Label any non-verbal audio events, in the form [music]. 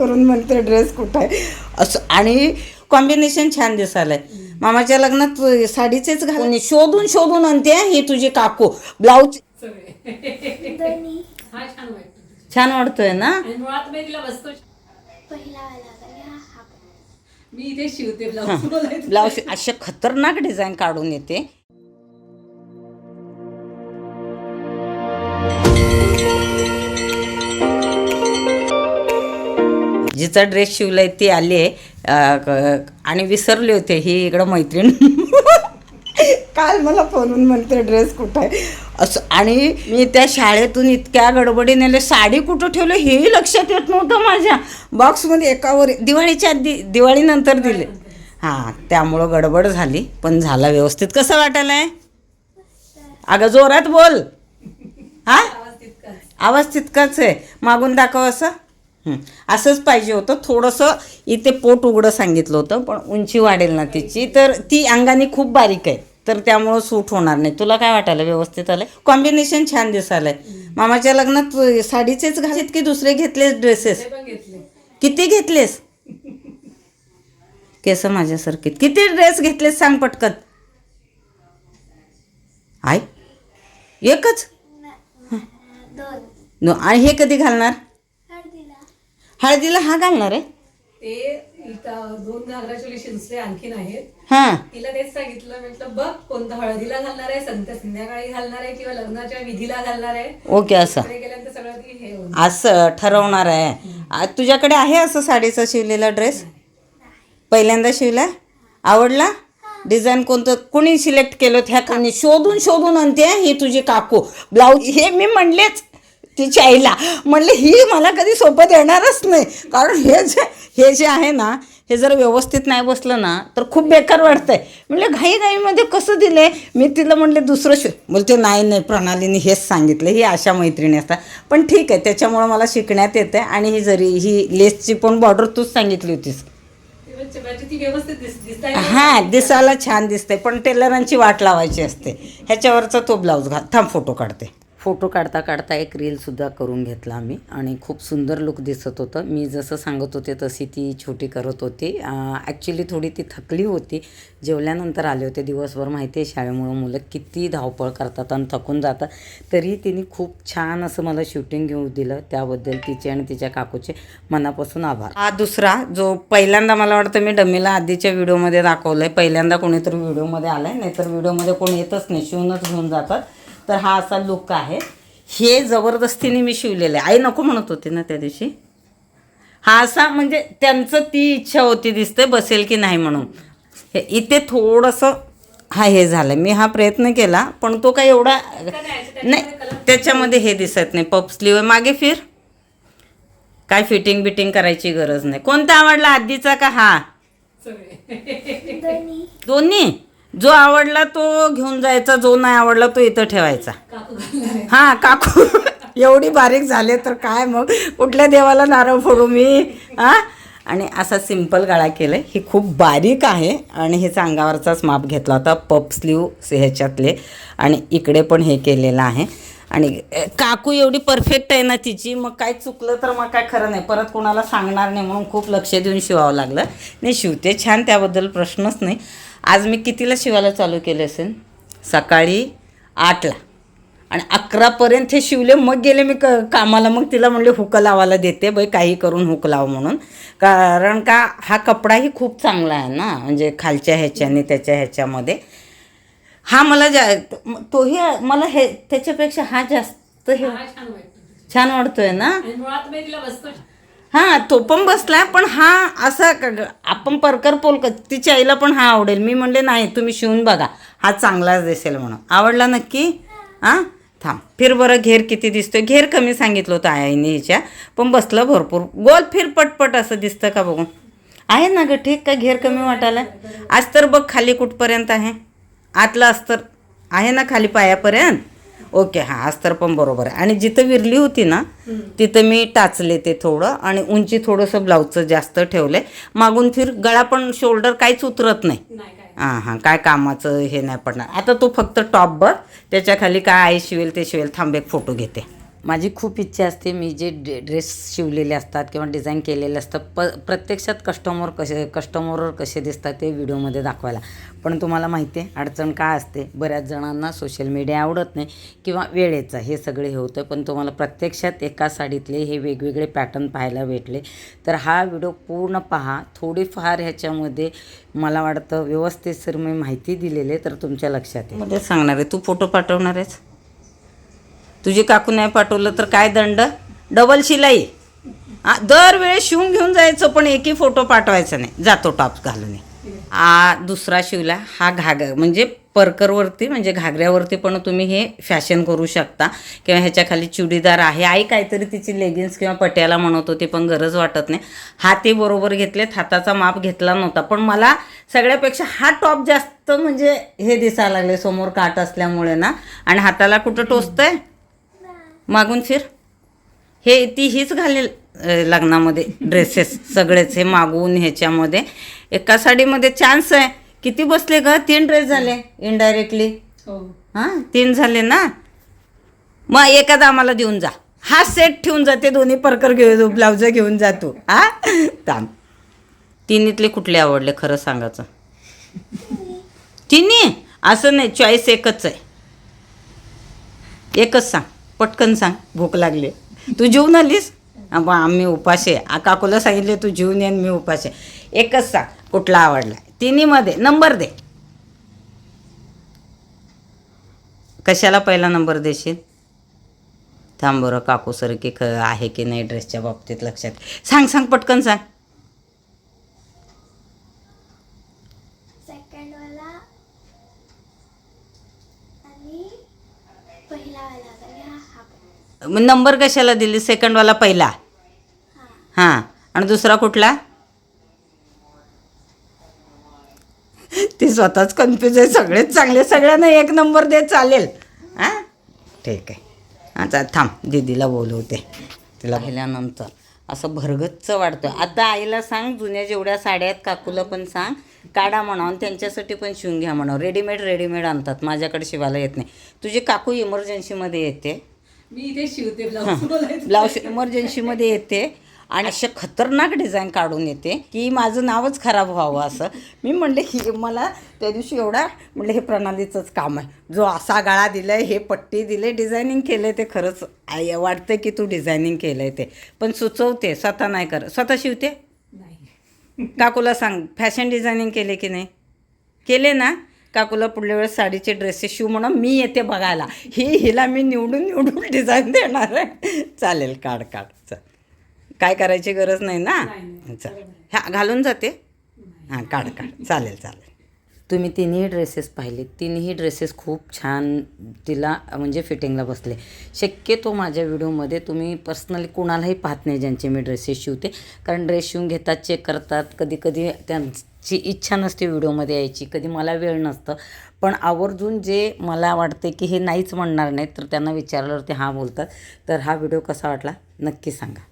करून म्हणते ड्रेस कुठं आहे? असं. आणि कॉम्बिनेशन छान दिसायलंय. मामाच्या लग्नात साडीचेच घाल शोधून शोधून आणते हं, ही तुझी काकू. ब्लाऊज हा छान वाटतो छान वाटतोय ना? आणि मुळात मी तिला बसतो पहिला वाला या हा. पण. मी इथे शिवते ब्लाऊज. ब्लाऊज असे खतरनाक डिझाईन काढून येते. जिचा ड्रेस शिवलाय ती आली आहे. आणि विसरले होते ही इकडं मैत्रीण. [laughs] काल मला फोनून म्हणते ड्रेस कुठं आहे? असं आणि मी त्या शाळेतून इतक्या गडबडीने साडी कुठं ठेवलं? हेही लक्षात येत नव्हतं माझ्या. बॉक्समध्ये एकावर दिवाळीच्या आधी दिवाळीनंतर दिले. हां त्यामुळं गडबड झाली पण झाला व्यवस्थित. कसं वाटायलंय? अगं जोरात बोल. हा? आवाज तितकाच आहे मागून दाखव असं. असंच पाहिजे होतं. थोडंसं इथे पोट उघडं सांगितलं होतं पण उंची वाढेल ना तिची. तर ती अंगाने खूप बारीक आहे. तर त्यामुळं सूट होणार नाही. तुला काय वाटायला व्यवस्थित आलंय? कॉम्बिनेशन छान दिसायलंय. मामाच्या लग्नात साडीचेच घालीत की दुसरे घेतलेस ड्रेसेस किती घेतलेस? केस माझ्यासारखे किती ड्रेस घेतलेस सांग पटकन. आय एकच? न- दोन. नो आणि हे कधी घालणार? हळदीला हा घालणार आहे? ते इथं दोन घागराचे शिंसले आणखीन आहेत. हां. तिला तेच सांगितलं म्हटलं बघ कोणतं हळदीला घालणार आहे संध्या संध्याकाळी घालणार आहे किंवा लग्नाच्या विधीला घालणार आहे. ओके असं. तिकडे गेल्यानंतर सगळं ती हे होईल असं ठरवणार आहे. आ, तुझ्याकडे आहे असं साडीचा शिवलेला ड्रेस? पहिल्यांदा शिवला? आवडला? डिझाईन कोणतं? कुणी सिलेक्ट केलं? ह्या कोणी शोधून शोधून आणते हं, ही तुझी काकू. ब्लाऊज हे मी म्हणलेच. तिच्या आईला. म्हणले ही मला कधी सोपं देणारच नाही. कारण हे जे हे जे आहे ना हे जर व्यवस्थित नाही बसलं ना तर खूप बेकार वाटतंय. म्हणले घाई घाईमध्ये म्हणजे कसं दिले मी तिला म्हणले दुसरं शो बोलते नाही नाही प्रणालीने हेच सांगितलं. ही अशा मैत्रिणी असतात. पण ठीक आहे त्याच्यामुळं मला शिकण्यात येतं आणि ही जरी ही लेसची पण बॉर्डर तूच सांगितली होतीस. हां दिसायला छान दिसते पण टेलरांची वाट लावायची असते. ह्याच्यावरचा तो ब्लाऊज घाल थांब फोटो काढते. फोटो काढता काढता एक रीलसुद्धा करून घेतला आम्ही. आणि खूप सुंदर लुक दिसत होतं. मी जसं सांगत होते तशी ती छोटी करत होती. ॲक्च्युली थोडी ती थकली होती. जेवल्यानंतर आले होते दिवसभर माहिती आहे शाळेमुळं मुलं किती धावपळ करतात आणि थकून जातात. तरी तिने खूप छान असं मला शूटिंग घेऊ दिलं. त्याबद्दल तिचे आणि तिच्या काकूचे मनापासून आभार. हा दुसरा जो पहिल्यांदा मला वाटतं मी डमीला आधीच्या व्हिडिओमध्ये दाखवलं आहे पहिल्यांदा कोणीतरी व्हिडिओमध्ये आलं आहे नाहीतर व्हिडिओमध्ये कोणी येतच नाही शिवूनच घेऊन जातात. तर हा असा लुक आहे. हे जबरदस्तीने मी शिवलेलं आहे. आई नको म्हणत होती ना त्या दिवशी. हा असा म्हणजे त्यांचं ती इच्छा होती दिसते बसेल की नाही म्हणून. हे इथे थोडंसं हा हे झालं. मी हा प्रयत्न केला पण तो काही एवढा नाही त्याच्यामध्ये हे दिसत नाही. पप स्लीव मागे फिर. काय फिटिंग बिटिंग करायची गरज नाही. कोणता आवडला? आधीचा का हा? [laughs] दोन्ही? जो आवडला तो घेऊन जायचा जो नाही आवडला तो इथं ठेवायचा. हां काकू. [laughs] एवढी बारीक झाले तर काय मग? कुठल्या देवाला नारळ फोडू मी? हां? आणि असा सिंपल गळा केला आहे ही खूप बारीक आहे आणि हेचा अंगावरचाच माप घेतला होता पप स्लीव ह्याच्यातले. आणि इकडे पण हे केलेलं आहे. आणि काकू एवढी परफेक्ट आहे ना तिची. मग काय चुकलं तर मग काय खरं नाही. परत कोणाला सांगणार नाही म्हणून खूप लक्ष देऊन शिवावं लागलं. नाही शिवते छान त्याबद्दल प्रश्नच नाही. आज मी कितीला शिवायला चालू केले असेल? सकाळी आठला. आणि अकरापर्यंत हे शिवले मग गेले मी क कामाला. मग तिला म्हणले हुक लावायला देते बाई काही करून हुक लाव म्हणून. कारण का हा कपडाही खूप चांगला आहे ना म्हणजे खालच्या ह्याच्याने त्याच्या ह्याच्यामध्ये. हा मला जा तोही मला हे त्याच्यापेक्षा हा जास्त हे छान वाटतोय ना? हां तो पण बसला पण हा असा आपण परकर पोलक तिच्या आईला पण हा आवडेल. मी म्हणले नाही तुम्ही शिवून बघा. हा चांगलाच दिसेल म्हणून. आवडला नक्की? हां? थांब. फिर बरं घेर किती दिसतोय? घेर कमी सांगितलं होतं आईने हिच्या. पण बसलं भरपूर. गोल फिर पटपट असं दिसतं का बघू आहे ना ग ठीक का? घेर कमी वाटायला? आज तर बघ खाली कुठपर्यंत आहे. आतलं अस्तर. आहे ना खाली पायापर्यंत? ओके हां अस्तर पण बरोबर आहे. आणि जिथं विरली होती ना तिथं मी टाचले ते थोडं आणि उंची थोडंसं ब्लाऊजचं जास्त ठेवलं मागून फिर गळा पण शोल्डर काहीच उतरत नाही. हां हां काय कामाचं हे नाही पडणार. आता तो फक्त टॉप बघ त्याच्याखाली काय आई शिवेल ते शिवेल थांब एक फोटो घेते. माझी खूप इच्छा असते मी जे डे ड्रेस शिवलेले असतात किंवा डिझाईन केलेले असतात प प्रत्यक्षात कस्टमर कसे कस्टमरवर कसे दिसतात ते व्हिडिओमध्ये दाखवायला. पण तुम्हाला माहिती आहे अडचण काय असते? बऱ्याच जणांना सोशल मीडिया आवडत नाही किंवा वेळेचं हे सगळे हे होतं पण तुम्हाला प्रत्यक्षात एका साडीतले हे वेगवेगळे पॅटर्न पाहायला भेटले. तर हा व्हिडिओ पूर्ण पहा. थोडीफार ह्याच्यामध्ये मला वाटतं व्यवस्थित सर मी माहिती दिलेली तर तुमच्या लक्षात येईल. मध्ये सांगणार आहे तू फोटो पाठवणार आहेस? तुझी काकू नाही पाठवलं तर काय दंड? डबल शिलाई. दरवेळेस शिवून घेऊन जायचं पण एकही फोटो पाठवायचा नाही. जातो टॉप घालून. आ दुसरा शिवला हा घाग म्हणजे परकरवरती म्हणजे घागऱ्यावरती पण तुम्ही हे फॅशन करू शकता. किंवा ह्याच्याखाली चुडीदार आहे. आई काहीतरी तिची लेगिन्स किंवा पट्याला म्हणत होती पण गरज वाटत नाही. हाती बरोबर घेतलेत. हाताचा माप घेतला नव्हता. पण मला सगळ्यापेक्षा हा टॉप जास्त म्हणजे हे दिसायला लागले. समोर काट असल्यामुळे ना. आणि हाताला कुठं टोचतंय? मागून फिर. हे ती हीच घालेल लग्नामध्ये ड्रेसेस सगळेच हे मागून ह्याच्यामध्ये. एका साडीमध्ये चान्स आहे. किती बसले ग? तीन ड्रेस झाले इनडायरेक्टली हो. हां तीन झाले ना? मग एखादा आम्हाला देऊन जा. हा सेट ठेवून जाते दोन्ही परकर घेऊन ब्लाउज घेऊन जातो हा? थांब. तिन्हीतले कुठले आवडले खरं सांगायचं? तिन्ही? असं नाही चॉईस एकच आहे. एकच सांग. पटकन सांग भूक लागली. तू जेवून आलीस? बा आम्ही उपाशी आहे. आ, काकूला सांगितले तू जेवून येईन मी उपाशी आहे. एकच सांग कुठला आवडला? तिन्हीमध्ये नंबर दे. कशाला पहिला नंबर देशील? थांब बरं काकू सर की ख आहे की नाही ड्रेसच्या बाबतीत लक्षात? सांग सांग पटकन सांग सेकंड वाला आणि पहिला वाला आणि हा हा पण. मग नंबर कशाला दिली? सेकंडवाला पहिला. हां. आणि दुसरा कुठला? ती स्वतःच कन्फ्यूज आहे. सगळेच चांगले. सगळ्यांना एक नंबर दे चालेल. हां? ठीक आहे. हां थांब. दीदीला बोलवते. तिला पाहिल्यानंतर. असं भरगच्च वाटतं. आता आईला सांग जुन्या जेवढ्या साड्या आहेत काकूला पण सांग. काढा म्हणावं आणि त्यांच्यासाठी पण शिवून घ्या म्हणावं रेडीमेड रेडीमेड आणतात. माझ्याकडे शिवायला येत नाही. तुझी काकू इमर्जन्सीमध्ये येते. मी इथे शिवते ब्लाऊज इमर्जन्सीमध्ये येते. आणि अशा खतरनाक डिझाईन काढून येते की माझं नावच खराब व्हावं असं. मी म्हणले ही मला त्या दिवशी एवढा म्हणलं हे प्रणालीचंच काम आहे. जो असा गाळा दिला आहे हे पट्टी दिले डिझायनिंग केलं आहे ते खरंच आई वाटतं की तू डिझायनिंग केलं आहे ते. पण सुचवते स्वतः नाही कर स्वतः शिवते? नाही. काकूला सांग फॅशन डिझायनिंग केले की नाही? केले ना. काकूला पुढल्या वेळेस साडीचे ड्रेसेस शिव म्हणून मी येते बघायला. ही हिला मी निवडून निवडून डिझाईन देणार आहे. चालेल काढ काढ. चल. काय करायची गरज नाही ना. चल. ह्या घालून जाते? हां काढ काढ. चालेल चालेल. तुम्ही तिन्ही ड्रेसेस पाहिले तिन्ही ड्रेसेस खूप छान तिला म्हणजे फिटिंगला बसले. शक्यतो माझ्या व्हिडिओमध्ये तुम्ही पर्सनली कुणालाही पाहत नाही ज्यांचे मी ड्रेसेस शिवते. कारण ड्रेस शिवून घेतात चेक करतात. कधी कधी त्यांची इच्छा नसते व्हिडिओमध्ये यायची. कधी मला वेळ नसतं. पण आवर्जून जे मला वाटते की हे नाहीच म्हणणार नाहीत तर त्यांना विचारल्यावरती हां बोलतात. तर हा व्हिडिओ कसा वाटला नक्की सांगा.